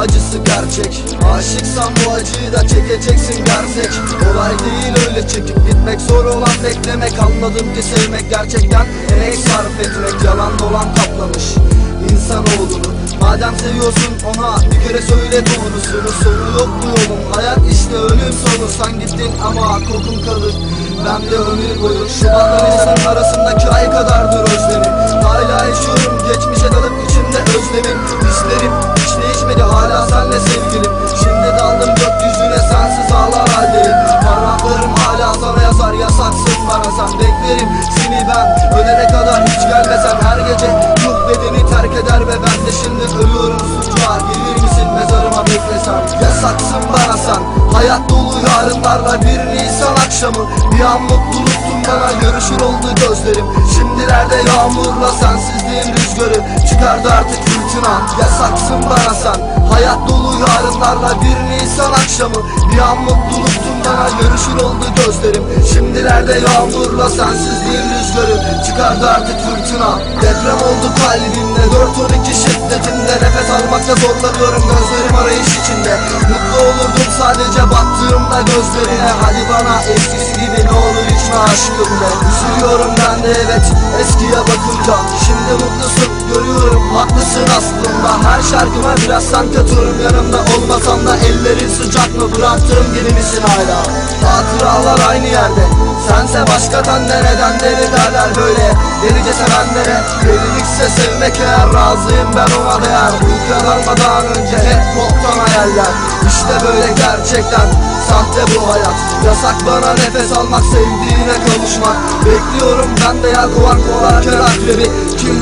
acısı gerçek. Aşıksan bu acıyı da çekeceksin gerçek. Olay değil öyle çekip gitmek zor olan beklemek. Anladım ki sevmek gerçekten emek sarf etmek. Yalan dolan kaplamış insanoğlunu. Madem seviyorsun ona bir kere söyle doğrusunu. Sonu yok bu yolun hayat işte ölüm sonu. Sen gittin ama kokun kalır Ben de ömür boyu. Şubatla Nisan arasındaki ay kadardır özlemim Hala yaşıyorum geçmişe bedeni terk eder ve ben de şimdi ölüyorum. Suçlar Gelir misin? Mezarıma beklesem Yasaksın bana sen. Hayat dolu yarınlarla bir Nisan akşamı. Bir an mutluluktun bana görüşür oldu gözlerim. Şimdilerde yağmurla sensizliğin rüzgarı. Çıkardı artık fırtına. Yasaksın bana sen Hayat dolu yarınlarla bir Nisan akşamı. Bir an mutluluktun bana görüşür oldu gözlerim. Şimdilerde yağmurla sensizliğin rüzgarı Çıkardı artık fırtına. Deprem oldu kalbimde 4-12 şiddetinde Nefes almakta zorlanıyorum gözlerim arayış içinde. Mutlu olurdum sadece baktığımda gözlerine. Hadi bana eskisi gibi ne olur içme aşkım de Üzülüyorum ben de evet eskiye bakınca Her şarkıma biraz sen katıyorum yanımda olmasan da Ellerin sıcak mı? Bıraktığım gibi misin hala? Hatıralar aynı yerde. Sense başka tende neden deli derler böyle? Delice sevenlere Delilikse sevmek eğer razıyım ben ona değer. Uykuya dalmadan önce hep boktan hayaller. İşte böyle gerçekten Sahte bu hayat. Yasak bana nefes almak Sevdiğine kavuşmak. Bekliyorum ben de yalkovar kovalarken akrebi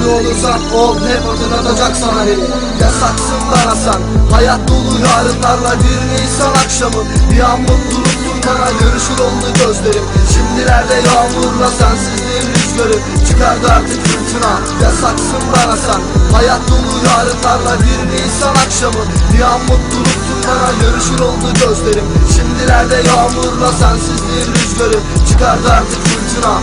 Olursan ol hep hatırlatacak sana beni? Yasaksın bana sen Hayat dolu yarınlarla bir Nisan akşamı. Bir an mutluluktun bana görüşür oldu gözlerim. Şimdilerde yağmurla sensizliğin rüzgarı. Çıkardı artık fırtına Yasaksın bana sen Hayat dolu yarınlarla bir Nisan akşamı. Bir an mutluluktun bana görüşür oldu gözlerim. Şimdilerde yağmurla sensizliğin rüzgarı. Çıkardı artık fırtına